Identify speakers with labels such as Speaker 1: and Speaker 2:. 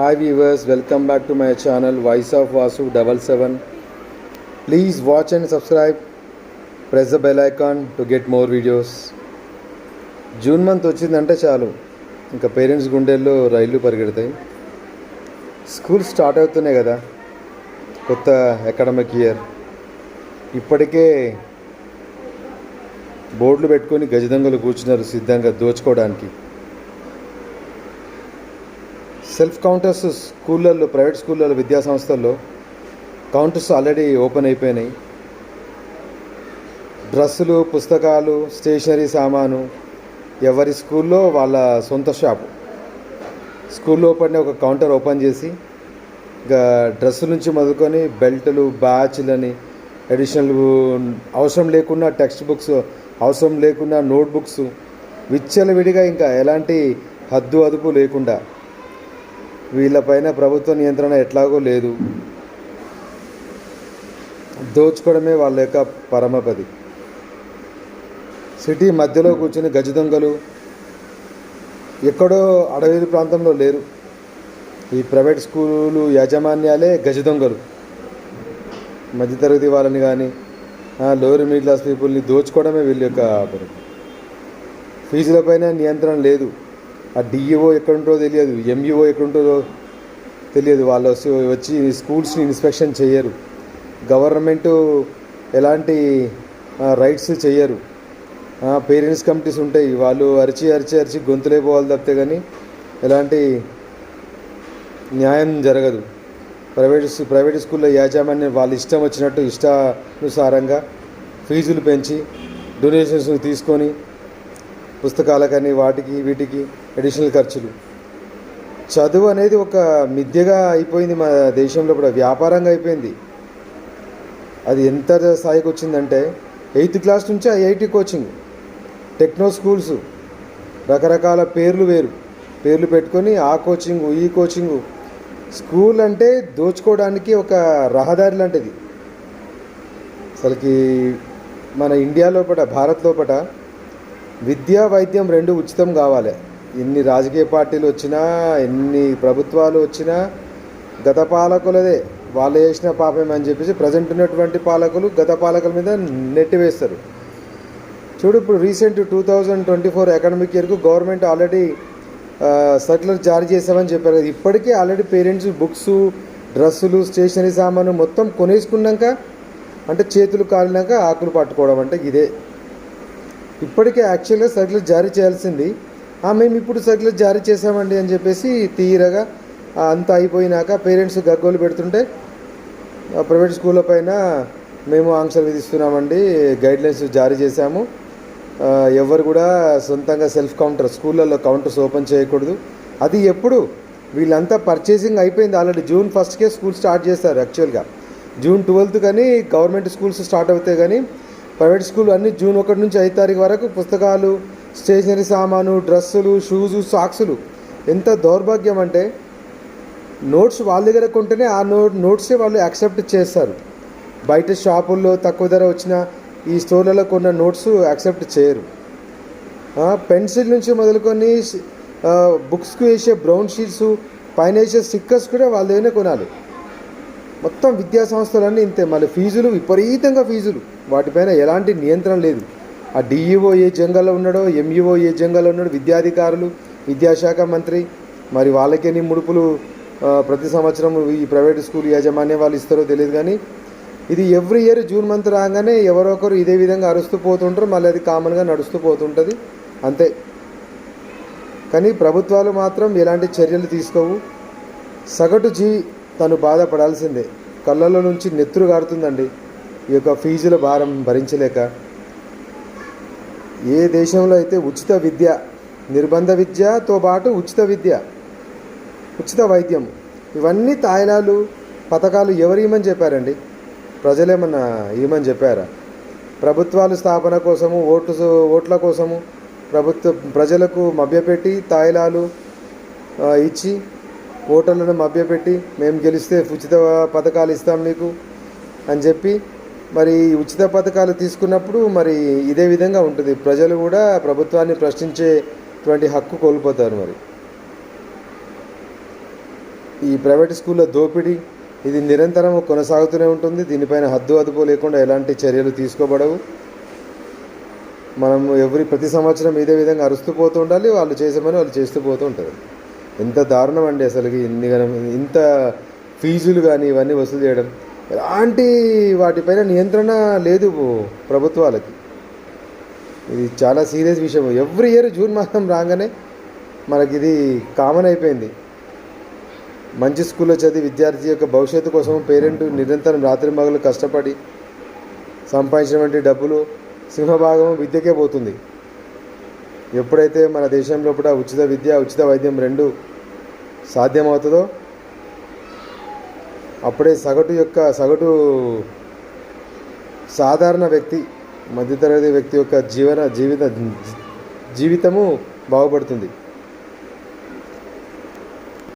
Speaker 1: Hi viewers welcome back to my channel voice of Vasu double seven please watch and subscribe press the bell icon to get more videos June month వచ్చిందంటే చాలు. ఇంకా parents గుండెల్లో రైళ్ళు పరిగెడతాయి. School start అవుతున్నాయి కదా. కొత్త academic year ఇప్పటికే బోర్డులు పెట్టుకొని గజదంగలు కూర్చున్నారు సిద్ధంగా దోచుకోవడానికి. సెల్ఫ్ కౌంటర్స్ స్కూళ్ళల్లో ప్రైవేట్ స్కూళ్ళల్లో విద్యా సంస్థల్లో కౌంటర్స్ ఆల్రెడీ ఓపెన్ అయిపోయినాయి. డ్రెస్సులు పుస్తకాలు స్టేషనరీ సామాను ఎవరి స్కూల్లో వాళ్ళ సొంత షాపు. స్కూల్లో పడిన ఒక కౌంటర్ ఓపెన్ చేసి ఇంకా డ్రెస్సు నుంచి మొదలుకొని బెల్టులు బ్యాచ్లని అడిషనల్ అవసరం లేకుండా టెక్స్ట్ బుక్స్ అవసరం లేకుండా నోట్బుక్స్ విచ్చలవిడిగా ఇంకా ఎలాంటి హద్దు అదుపు లేకుండా వీళ్ళపైన ప్రభుత్వ నియంత్రణ ఎట్లాగో లేదు. దోచుకోవడమే వాళ్ళ యొక్క పరమపది సిటీ మధ్యలో కూర్చుని గజ దొంగలు ఎక్కడో అడవి ప్రాంతంలో లేరు. ఈ ప్రైవేట్ స్కూలు యాజమాన్యాలే గజ దొంగలు. మధ్యతరగతి వాళ్ళని కానీ లోవర్ మిడిల్ క్లాస్ పీపుల్ని దోచుకోవడమే వీళ్ళ యొక్క పని. ఫీజులపైన నియంత్రణ లేదు. ఆ డిఈఓ ఎక్కడుంటో తెలియదు ఎంఈఓ ఎక్కడుంటుందో తెలియదు. వాళ్ళు వచ్చి వచ్చి స్కూల్స్ని ఇన్స్పెక్షన్ చేయరు. గవర్నమెంట్ ఎలాంటి రైట్స్ చేయరు పేరెంట్స్ కమిటీస్ ఉంటాయి. వాళ్ళు అరిచి అరిచి అరిచి గొంతులైపోవాలి తప్పితే కానీ ఎలాంటి న్యాయం జరగదు. ప్రైవేట్ ప్రైవేట్ స్కూల్లో యాజమాన్యం వాళ్ళ ఇష్టం వచ్చినట్టు ఇష్టానుసారంగా ఫీజులు పెంచి డొనేషన్స్ తీసుకొని పుస్తకాలకని వాటికి వీటికి అడిషనల్ ఖర్చులు. చదువు అనేది ఒక మిథ్యగా అయిపోయింది మన దేశంలో కూడా వ్యాపారంగా అయిపోయింది. అది ఎంత స్థాయికి వచ్చిందంటే ఎయిత్ క్లాస్ నుంచి ఐఐటి కోచింగ్ టెక్నో స్కూల్స్ రకరకాల పేర్లు వేరు. పేర్లు పెట్టుకొని ఆ కోచింగు ఈ కోచింగు. స్కూల్ అంటే దోచుకోవడానికి ఒక రహదారి లాంటిది. అసలుకి మన ఇండియా లోపల భారత్ లోపల విద్యా వైద్యం రెండు ఉచితం కావాలి. ఎన్ని రాజకీయ పార్టీలు వచ్చినా ఎన్ని ప్రభుత్వాలు వచ్చినా గత పాలకులదే వాళ్ళు చేసిన పాపమే అని చెప్పేసి ప్రజెంట్ ఉన్నటువంటి పాలకులు గత పాలకుల మీద నెట్టివేస్తారు చూడు ఇప్పుడు recent two thousand twenty four academic ఇయర్కు government already circular జారీ చేసామని చెప్పారు కదా. ఇప్పటికే ఆల్రెడీ పేరెంట్స్ బుక్స్ డ్రెస్సులు స్టేషనరీ సామాను మొత్తం కొనేసుకున్నాక అంటే చేతులు కాలినాక ఆకులు పట్టుకోవడం అంటే ఇదే. ఇప్పటికే యాక్చువల్గా సర్క్యులర్ జారీ చేయాల్సింది. మేము ఇప్పుడు సర్క్యులర్ జారీ చేసామండి అని చెప్పేసి తీరగా అంతా అయిపోయినాక పేరెంట్స్ గగ్గోలు పెడుతుంటే ప్రైవేట్ స్కూళ్ళ పైన మేము ఆంక్షలు విధిస్తున్నామండి. గైడ్లైన్స్ జారీ చేశాము. ఎవరు కూడా సొంతంగా సెల్ఫ్ కౌంటర్ స్కూళ్ళల్లో కౌంటర్స్ ఓపెన్ చేయకూడదు. అది ఎప్పుడు? వీళ్ళంతా పర్చేసింగ్ అయిపోయింది ఆల్రెడీ. జూన్ ఫస్ట్కే స్కూల్ స్టార్ట్ చేస్తారు యాక్చువల్గా. జూన్ ట్వెల్త్ కానీ గవర్నమెంట్ స్కూల్స్ స్టార్ట్ అవుతాయి కానీ ప్రైవేట్ స్కూల్ అన్ని జూన్ ఒకటి నుంచి ఐదు తారీఖు వరకు పుస్తకాలు స్టేషనరీ సామాను డ్రెస్సులు షూజు సాక్సులు. ఎంత దౌర్భాగ్యం అంటే నోట్స్ వాళ్ళ దగ్గర కొంటేనే ఆ నో నోట్సే వాళ్ళు యాక్సెప్ట్ చేస్తారు. బయట షాపుల్లో తక్కువ ధర వచ్చిన ఈ స్టోర్లలో కొన్న నోట్స్ యాక్సెప్ట్ చేయరు. పెన్సిల్ నుంచి మొదలుకొని బుక్స్కి వేసే బ్రౌన్ షీట్స్ పైన వేసే స్టిక్కర్స్ కూడా వాళ్ళ దగ్గరనే కొనాలి. మొత్తం విద్యా సంస్థలన్నీ ఇంతే. మళ్ళీ ఫీజులు విపరీతంగా ఫీజులు. వాటిపైన ఎలాంటి నియంత్రణ లేదు. ఆ డిఈఓ ఏ జంగల్లో ఉన్నాడో ఎంఈఓ ఏ జంగల్లో ఉన్నాడో విద్యాధికారులు విద్యాశాఖ మంత్రి మరి వాళ్ళకేని ముడుపులు ప్రతి సంవత్సరం ఈ ప్రైవేట్ స్కూల్ యాజమాన్యం వాళ్ళు ఇస్తారో తెలియదు కానీ ఇది ఎవ్రీ ఇయర్ జూన్ మంత్ రాగానే ఎవరో ఒకరు ఇదే విధంగా అరుస్తూ పోతుంటారు. మళ్ళీ అది కామన్గా నడుస్తూ పోతుంటుంది. అంతే. కానీ ప్రభుత్వాలు మాత్రం ఎలాంటి చర్యలు తీసుకోవు. సగటు జీ తను బాధపడాల్సిందే. కళ్ళలో నుంచి నెత్తురు గారుతుందండి. ఈ యొక్క ఫీజుల భారం భరించలేక. ఏ దేశంలో అయితే ఉచిత విద్య నిర్బంధ విద్యతో పాటు ఉచిత విద్య ఉచిత వైద్యం ఇవన్నీ తాయిలాలు పథకాలు ఎవరు ఇవ్వమని చెప్పారండి? ప్రజలేమన్నా ఇవ్వమని చెప్పారా? ప్రభుత్వాలు స్థాపన కోసము ఓట్లు ఓట్ల కోసము ప్రభుత్వ ప్రజలకు మభ్యపెట్టి తాయిలాలు ఇచ్చి ఓటర్లను మభ్యపెట్టి మేము గెలిస్తే ఉచిత పథకాలు ఇస్తాం మీకు అని చెప్పి మరి ఉచిత పథకాలు తీసుకున్నప్పుడు మరి ఇదే విధంగా ఉంటుంది. ప్రజలు కూడా ప్రభుత్వాన్ని ప్రశ్నించేటువంటి హక్కు కోల్పోతారు మరి. ఈ ప్రైవేట్ స్కూళ్ళ దోపిడీ ఇది నిరంతరం కొనసాగుతూనే ఉంటుంది. దీనిపైన హద్దు అదుపు లేకుండా ఎలాంటి చర్యలు తీసుకోబడవు. మనం ఎవరి ప్రతి సంవత్సరం ఇదే విధంగా అరుస్తూ పోతూ ఉండాలి వాళ్ళు చేసే పని వాళ్ళు చేస్తూ పోతూ ఉంటారు. ఎంత దారుణం అండి అసలుకి ఇన్ని ఇంత ఫీజులు కానీ ఇవన్నీ వసూలు చేయడం. ఎలాంటి వాటిపైన నియంత్రణ లేదు ప్రభుత్వాలకి. ఇది చాలా సీరియస్ విషయం. ఎవ్రీ ఇయర్ జూన్ మాసం రాగానే మనకి ఇది కామన్ అయిపోయింది. మంచి స్కూల్లో చదివి విద్యార్థి యొక్క భవిష్యత్తు కోసం పేరెంట్ నిరంతరం రాత్రి మగలు కష్టపడి సంపాదించినటువంటి డబ్బులు సింహభాగం విద్యకే పోతుంది. ఎప్పుడైతే మన దేశంలో కూడా ఉచిత విద్య ఉచిత వైద్యం రెండు సాధ్యమవుతుందో అప్పుడే సగటు యొక్క సగటు సాధారణ వ్యక్తి మధ్యతరగతి వ్యక్తి యొక్క జీవన జీవిత జీవితము బాగుపడుతుంది.